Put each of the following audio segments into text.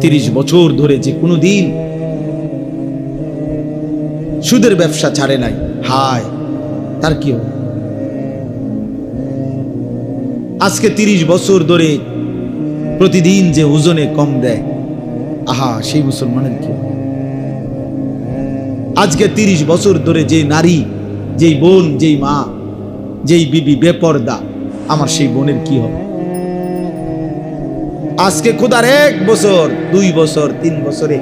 তিরিশ বছর ধরে যে কোনো দিন সুদের ব্যবসা ছাড়ে নাই। হায়, তার কি? আজকে তিরিশ বছর ধরে প্রতিদিন যে ওজনে কম দেয়, আহা, সেই মুসলমানের কি আজকে তিরিশ বছর ধরে যে নারী, যেই বোন, যেই মা, যেই বিবি বেপর্দা, আমার সেই বোনের কি হবে? আজকে খোদার এক বছর, দুই বছর, তিন বছরে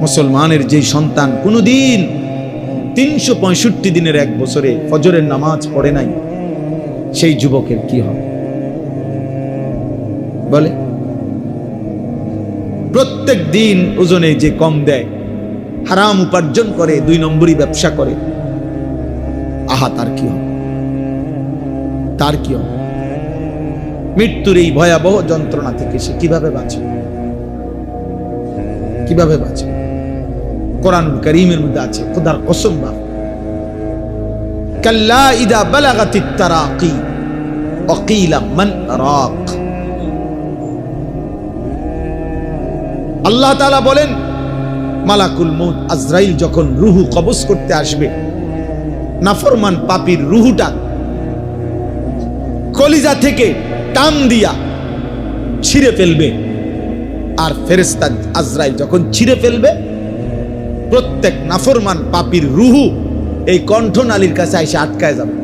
মুসলমানের যে সন্তান কোনোদিন তিনশো পঁয়ষট্টি দিনের এক বছরে ফজরের নামাজ পড়ে নাই, সেই যুবকের কি হবে? বলে, প্রত্যেক দিন ওজনে যে কম দেয়, হারাম উপার্জন করে, দুই নম্বরই ব্যবসা করে, আহা, তার কি হবে? তার কি হবে? মৃত্যুর এই ভয়াবহ যন্ত্রণা থেকে সে কীভাবে বাঁচে কীভাবে বাঁচে কোরআন করিমের মধ্যে আছে, খোদার কসম কাল্লা ইদা বালাগাতিত তারাকি, অকিলা মান রাক আল্লাহ তাআলা বলেন, মালাকুল মউত আজরাইল যখন রুহু কবজ করতে আসবে, নাফরমান পাপির রুহুটা কলিজা থেকে টান দিয়া ছিঁড়ে ফেলবে। আর ফেরেস্তা আজরাইল যখন ছিঁড়ে ফেলবে, প্রত্যেক নাফরমান পাপির রুহু এই কণ্ঠনালীর কাছে এসে আটকায় যাবে।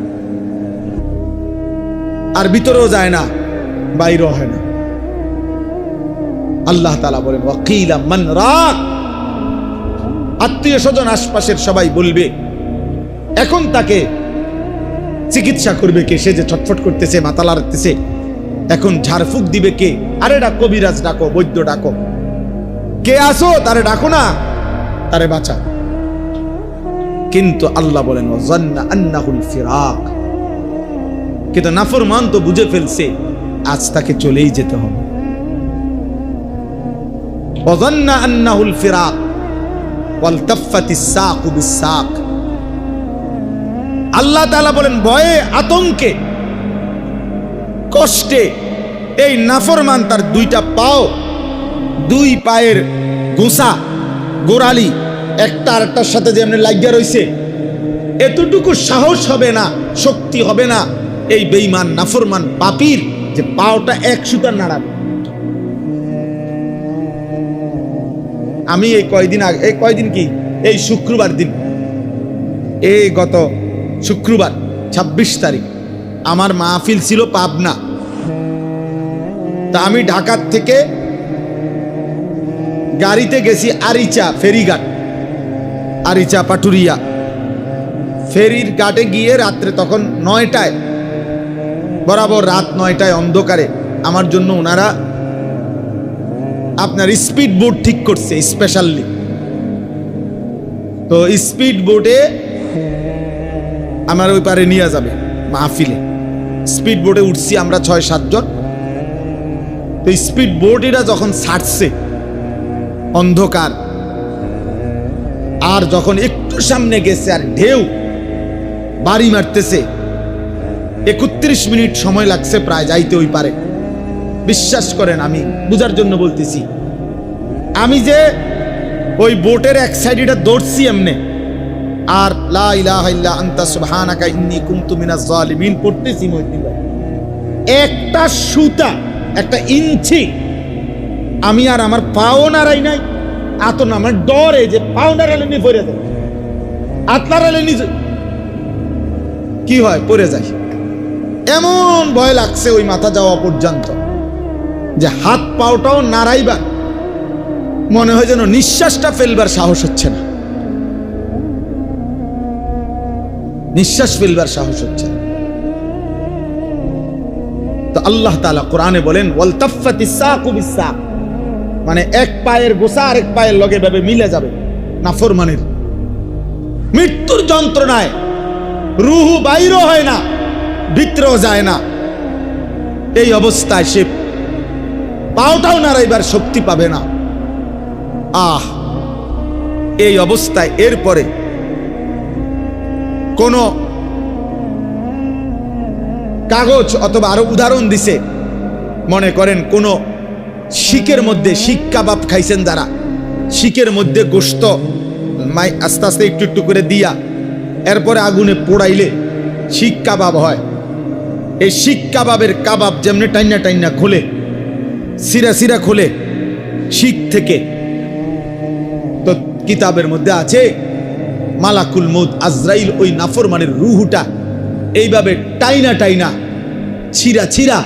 আর ভিতরেও যায় না, বাইরেও হয় না। আল্লাহ তালা বলেন, ওয়াকিলা মান রাক। আত্মীয় স্বজন আশপাশের সবাই বলবে, এখন তাকে চিকিৎসা করবে কে? সে যে ছটফট করতেছে মাথা লাড়তেছে এখন ঝাড়ফুক দিবে কে? আরে ডাক কবিরাজ ডাকো, বৈদ্য ডাকো। কে আসো? তারে ডাকো না। তারে বাঁচা কিন্তু আল্লাহ বলেন আন্নাহুল ফিরাক। কিন্তু নাফরমান তো বুঝে ফেলছে, আজ তাকে চলেই যেতে হবে। ওয়াজান্না আন্নাহুল ফিরাক। আল্লাহ বলেন, ভয়ে আতঙ্কে কষ্টে এই নাফরমান তার দুইটা পাও, দুই পায়ের গোসা, গোড়ালি, একটা আরেকটার সাথে যেমনি লাগিয়া রইছে। এতটুকু সাহস হবে না, শক্তি হবে না এই বেইমান নাফরমান পাপির যে পাওটা এক সুতার নাড়াবে আমি এই কয়দিন আগে, এই কয়দিন কি? এই শুক্রবার দিন। এই গত শুক্রবার ২৬ তারিখ। আমার মাহফিল ছিল পাবনা। তা আমি ঢাকার থেকে গাড়িতে গেছি আরিচা, ফেরিঘাট। আরিচা, পাটুরিয়া। ফেরির ঘাটে গিয়ে রাত্রে তখন নয়টায়, বরাবর রাত নয়টায় অন্ধকারে আমার জন্য ওনারা আপনার স্পিড বোট ঠিক করছে স্পেশালি তো স্পিড বোটে আমার ওই পারে নিয়ে যাবে মাহফিলে। স্পিড বোটে উঠছি আমরা ছয় সাতজন তো স্পিড বোট এরা যখন ছাড়ছে, অন্ধকার, আর যখন একটু সামনে গেছে আর ঢেউ, বাড়ি মারতেছে, একত্রিশ মিনিট সময় লাগছে প্রায় যাইতে ওই পারে। বিশ্বাস করেন আমি, বুঝার জন্য বলতেছি। আমি যে ওই বোটের এক সাইডটা দৌড়ছি এমনে আর লা ইলাহা ইল্লা আনতা সুবহানাকা ইন্নী একটা সুতা, একটা ইঞ্চি, আমি আর আমার পাও নাড়াই নাই। আত না, আমার ডরে যে পাও নাড়ালে নি পড়ে যায়। হাত নাড়ালে কি হয়? পড়ে যায়। এমন ভয় লাগছে ওই মাথা যাওয়া পর্যন্ত যে হাত পাওটাও নাড়াইবার, মনে হয় যেন নিঃশ্বাসটা ফেলবার সাহস হচ্ছে না। নিঃশ্বাস ফেলবার সাহস হচ্ছে তো আল্লাহ তালা কোরআনে বলেন মানে এক পায়ের গোসা আর এক পায়ের লগে ভাবে মিলে যাবে, নাফরমানের। মৃত্যুর যন্ত্রণায় রুহু বাইরও হয় না, ভিতরেও যায় না। এই অবস্থায় সে পাওটাও নাড়াইবার শক্তি পাবে না। আহ! এই অবস্থায় এরপরে কোন কাগজ অথবা আরও উদাহরণ দিছে। মনে করেন কোন শিকের মধ্যে শিক কাবাব খাইছেন যারা। শিকের মধ্যে গোস্ত মাই আস্তে আস্তে একটু একটু করে দিয়া, এরপরে আগুনে পোড়াইলে শিক কাবাব হয়। এই শিক কাবাবের কাবাব যেমনি টাইনা টাইনা খোলে, সিরা সিরা খোলে শিখ থেকে। তো কিতাবের মধ্যে আছে মালাকুল মৌদ আজরাইল ওই নাফরমানের রুহুটা। এইভাবে টাইনা টাইনা ছিরা ছিরা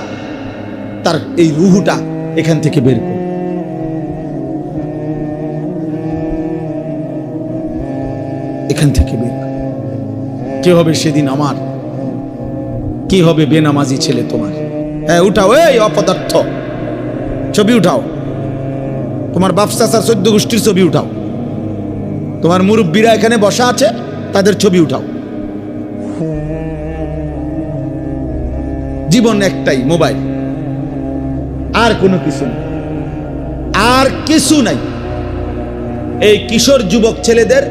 তার এই রুহুটা এখান থেকে বের করে। এখান থেকে বের কে হবে সেদিন আমার? কি হবে বেনামাজি ছেলে তোমার? হ্যাঁ উঠাও, এই অপদার্থ। ছবি উঠাও। তোমার বাপসাসার চোদ্দ গোষ্ঠীর ছবি উঠাও। তোমার মুরব্বীরা এখানে বসা আছে, তাদের ছবি উঠাও। জীবন একটাই, মোবাইল। আর কোনো কিছু আর কিছু নাই। এই কিশোর যুবক ছেলেদের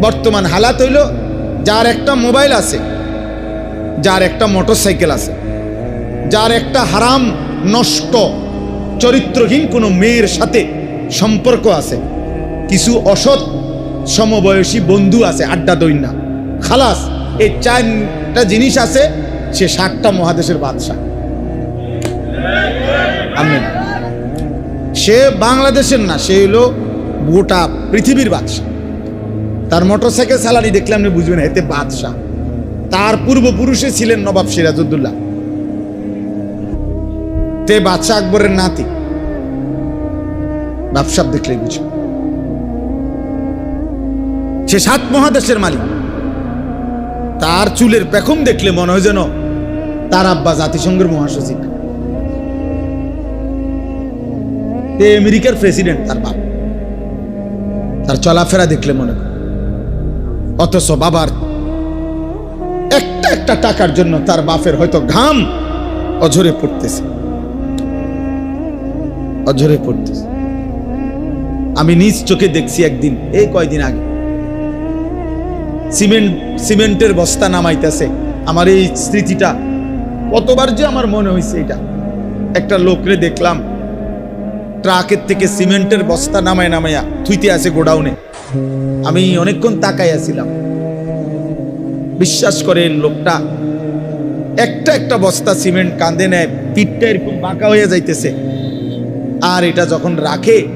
বর্তমান হালাত হইল, যার একটা মোবাইল আছে, যার একটা মোটরসাইকেল আছে, যার একটা হারাম, নষ্ট, চরিত্রহীন কোনো মেয়ের সাথে সম্পর্ক আছে। কিছু অসৎ সমবয়সী বন্ধু আছে, আড্ডা দৈন্যা খালাস, এই চারটা জিনিস আছে, সে ষাটটা মহাদেশের বাদশাহ। সে বাংলাদেশের না, সে হলো গোটা পৃথিবীর বাদশাহ। তার মোটরসাইকেল স্যালারি দেখলে আপনি বুঝবেন, এতে বাদশাহ। তার পূর্বপুরুষে ছিলেন নবাব সিরাজউদ্দৌলা। তে বাদশাহ আকবরের নাতি। ব্যবসা দেখলেই বুঝবে সে সাত মহাদেশের মালিক। তার চুলের পেখম দেখলে মনে হয় যেন তার আব্বা জাতিসংঘের মহাসচিব। আমেরিকার প্রেসিডেন্ট তার বাপ। তার চলাফেরা দেখলে মনে করে অথচ বাবার একটা একটা টাকার জন্য তার বাপের হয়তো ঘাম অঝরে পড়তেছে। অঝরে পড়তেছে। আমি নিজ চোখে দেখছি একদিন, এই কয়দিন আগে। সিমেন্ট, সিমেন্টের বস্তা নামাইতেছে। আমার এই স্মৃতিটা কতবার যে আমার মনে হয়েছে এটা। একটা লোকরে দেখলাম, ট্রাকের থেকে সিমেন্টের বস্তা নামায় নামাইয়া থুইতে আছে গোডাউনে। আমি অনেকক্ষণ তাকাইয়াছিলাম বিশ্বাস করে লোকটা, একটা একটা বস্তা সিমেন্ট কাঁদে নেয়, পিঠটা এরকম বাঁকা হয়ে যাইতেছে। আর এটা যখন রাখে,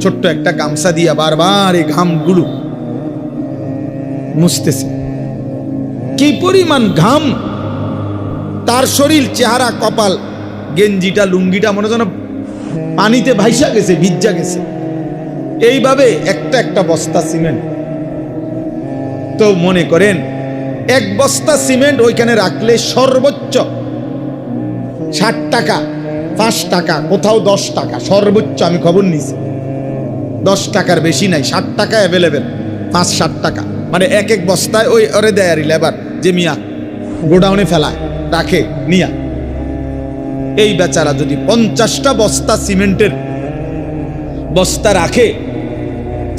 ছোট্ট একটা গামছা দিয়া বারবার এই ঘামগুলো মুছতেছে। কি পরিমাণ ঘাম? তার শরীর, চেহারা, কপাল, গেঞ্জিটা, লুঙ্গিটা মনে যেন পানিতে ভাইসা গেছে, ভিজা গেছে। এইভাবে একটা একটা বস্তা সিমেন্ট। তো মনে করেন, এক বস্তা সিমেন্ট ওইখানে রাখলে সর্বোচ্চ ষাট টাকা, পাঁচ টাকা, কোথাও দশ টাকা, সর্বোচ্চ আমি খবর নিয়েছি দশ টাকার বেশি নাই, ষাট টাকা অ্যাভেলেবেল পাঁচ ষাট টাকা। মানে এক এক বস্তায় ওই ওরে দেয় আর লেবার, যে মিয়া, গোডাউনে ফেলায় রাখে, নিয়া। এই বেচারা যদি পঞ্চাশটা বস্তা সিমেন্টের বস্তা রাখে,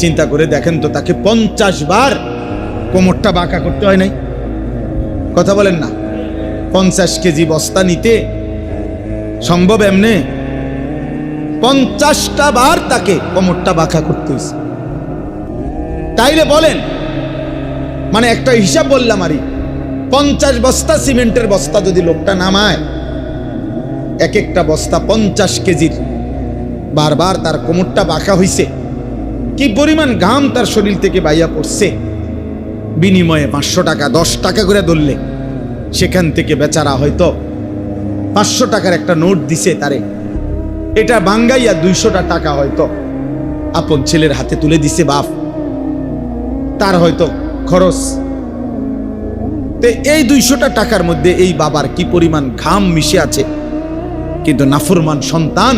চিন্তা করে দেখেন তো তাকে পঞ্চাশ বার কোমরটা বাঁকা করতে হয় নাই। কথা বলেন না, পঞ্চাশ কেজি বস্তা নিতে সম্ভব এমনে? পঞ্চাশটা বার তাকে কোমরটা বাঁকা করতে হয়েছে তাইলে বলেন মানে একটা হিসাব বললাম আরই। পঞ্চাশ বস্তা সিমেন্টের বস্তা যদি লোকটা নামায় এক একটা বস্তা পঞ্চাশ কেজির। বারবার তার কোমরটা বাঁকা হইছে। কি পরিমাণ ঘাম তার শরীর থেকে বাইয়া পড়ছে। বিনিময়ে পাঁচশো টাকা, দশ টাকা করে ধরলে। সেখান থেকে বেচারা হয়তো পাঁচশো টাকার একটা নোট দিছে তারে। এটা বাঙ্গাইয়া দুইশোটা টাকা হয়তো আপন ছেলের হাতে তুলে দিছে বাপ। তার হয়তো খরচ। তো এই দুইশোটা টাকার মধ্যে এই বাবার কি পরিমাণ ঘাম মিশে আছে? কিন্তু নাফরমান সন্তান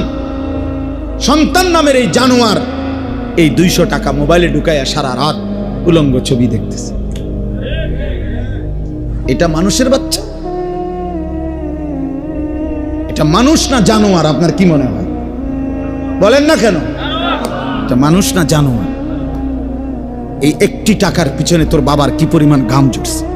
সন্তান নামের এই জানোয়ার এই দুইশো টাকা মোবাইলে ঢুকাইয়া সারা রাত উলঙ্গ ছবি দেখতেছে। এটা মানুষের বাচ্চা। এটা মানুষ না জানোয়ার, আপনার কি মনে হয়? বলেন না কেন? এটা মানুষ না জানোয়ার। এই একটি টাকার পিছনে তোর বাবার কি পরিমাণ ঘাম জুটছে?